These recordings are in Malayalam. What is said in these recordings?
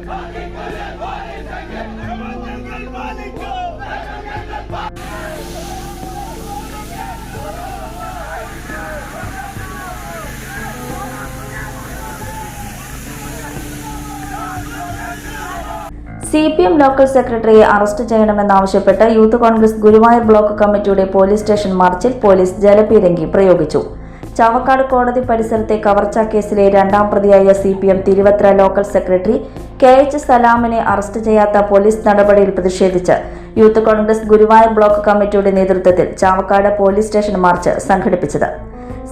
സി പി എം ലോക്കൽ സെക്രട്ടറിയെ അറസ്റ്റ് ചെയ്യണമെന്നാവശ്യപ്പെട്ട് യൂത്ത് കോൺഗ്രസ് ഗുരുവായൂർ ബ്ലോക്ക് കമ്മിറ്റിയുടെ പോലീസ് സ്റ്റേഷൻ മാർച്ചിൽ പോലീസ് ജലപീരങ്കി പ്രയോഗിച്ചു. ചാവക്കാട് കോടതി പരിസരത്തെ കവർച്ചാ കേസിലെ രണ്ടാം പ്രതിയായ C P M Thiruvathra local secretary K H സലാമിനെ arrest ചെയ്യാത്ത പോലീസ് നടപടിയിൽ പ്രതിഷേധിച്ച്. യൂത്ത് കോൺഗ്രസ് ഗുരുവായൂർ ബ്ലോക്ക് കമ്മിറ്റിയുടെ നേതൃത്വത്തിൽ ചാവക്കാട് പോലീസ് സ്റ്റേഷൻ മാർച്ച് സംഘടിപ്പിച്ചത്.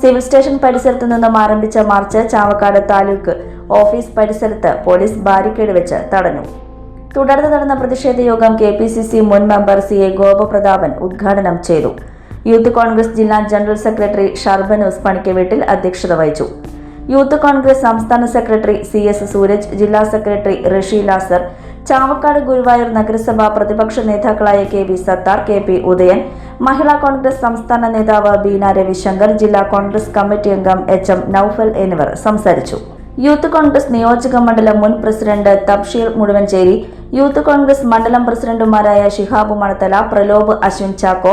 സിവിൽ സ്റ്റേഷൻ പരിസരത്ത് നിന്നും ആരംഭിച്ച മാർച്ച് ചാവക്കാട് താലൂക്ക് ഓഫീസ് പരിസരത്ത് പോലീസ് ബാരിക്കേഡ് വെച്ച് തടഞ്ഞു. തുടർന്ന് നടന്ന പ്രതിഷേധ യോഗം കെ പി സി സി മുൻ മെമ്പർ സി എ ഗോപപ്രതാപൻ ഉദ്ഘാടനം ചെയ്തു. യൂത്ത് കോൺഗ്രസ് ജില്ലാ ജനറൽ സെക്രട്ടറി ഷർബനൂസ് പണിക്കവീട്ടിൽ അധ്യക്ഷത വഹിച്ചു. യൂത്ത് കോൺഗ്രസ് സംസ്ഥാന സെക്രട്ടറി സി എസ് സൂരജ് ജില്ലാ സെക്രട്ടറി റഷി ലാസർ ചാവക്കാട് ഗുരുവായൂർ നഗരസഭാ പ്രതിപക്ഷ നേതാക്കളായ K V Sathar K P Udayan Mahila Congress സംസ്ഥാന നേതാവ് ബീന രവിശങ്കർ ജില്ലാ കോൺഗ്രസ് കമ്മിറ്റി അംഗം എച്ച് എം നൌഫൽ എന്നിവർ സംസാരിച്ചു. യൂത്ത് കോൺഗ്രസ് നിയോജക മണ്ഡലം മുൻ പ്രസിഡന്റ് തബ്ഷീർ മുഴുവൻചേരി യൂത്ത് കോൺഗ്രസ് മണ്ഡലം പ്രസിഡന്റുമാരായ ഷിഹാബ് മണത്തല പ്രലോഭ് അശ്വിൻ ചാക്കോ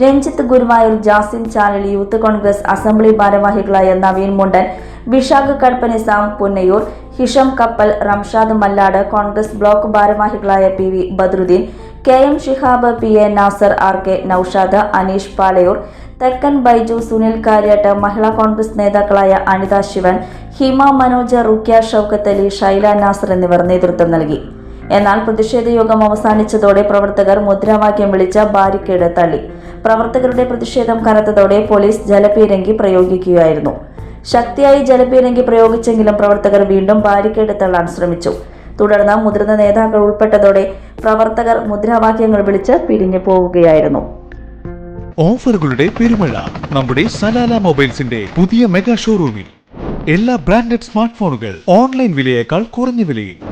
രഞ്ജിത്ത് ഗുരുവായൂർ ജാസിൻ ചാനൽ യൂത്ത് കോൺഗ്രസ് അസംബ്ലി ഭാരവാഹികളായ നവീൻ മുണ്ടൻ വിശാഖ് കടപ്പനി സാം പുന്നയൂർ ഹിഷം കപ്പൽ റംഷാദ് മല്ലാട് കോൺഗ്രസ് ബ്ലോക്ക് ഭാരവാഹികളായ P V Badruddin K M Shihab P A Nasar R K Noushad Aneesh Palayur Thekkan Baiju Sunil Kariat മഹിളാ കോൺഗ്രസ് നേതാക്കളായ അനിത ശിവൻ ഹിമ മനോജ് റുക്യ ഷൌക്കത്ത് അലി ഷൈല നാസർ എന്നിവർ നേതൃത്വം നൽകി. എന്നാൽ പ്രതിഷേധ യോഗം അവസാനിച്ചതോടെ പ്രവർത്തകർ മുദ്രാവാക്യം വിളിച്ച ബാരിക്കേഡ് തള്ളി. പ്രവർത്തകരുടെ പ്രതിഷേധം കനത്തതോടെ പോലീസ് ജലപീരങ്കി പ്രയോഗിക്കുകയായിരുന്നു. ശക്തിയായി ജലപീരങ്കി പ്രയോഗിച്ചെങ്കിലും പ്രവർത്തകർ വീണ്ടും ബാരിക്കേഡ് തള്ളാൻ ശ്രമിച്ചു. തുടർന്ന് മുതിർന്ന നേതാക്കൾ ഉൾപ്പെട്ടതോടെ പ്രവർത്തകർ മുദ്രാവാക്യങ്ങൾ വിളിച്ച് പിരിഞ്ഞു പോവുകയായിരുന്നു. ഓഫറുകളുടെ പെരുമഴ നമ്മുടെ സലാല മൊബൈൽസിന്റെ പുതിയ മെഗാ ഷോറൂമിൽ. എല്ലാ ബ്രാൻഡഡ് സ്മാർട്ട് ഫോണുകൾ ഓൺലൈൻ വിലയേക്കാൾ കുറഞ്ഞ വിലയിൽ.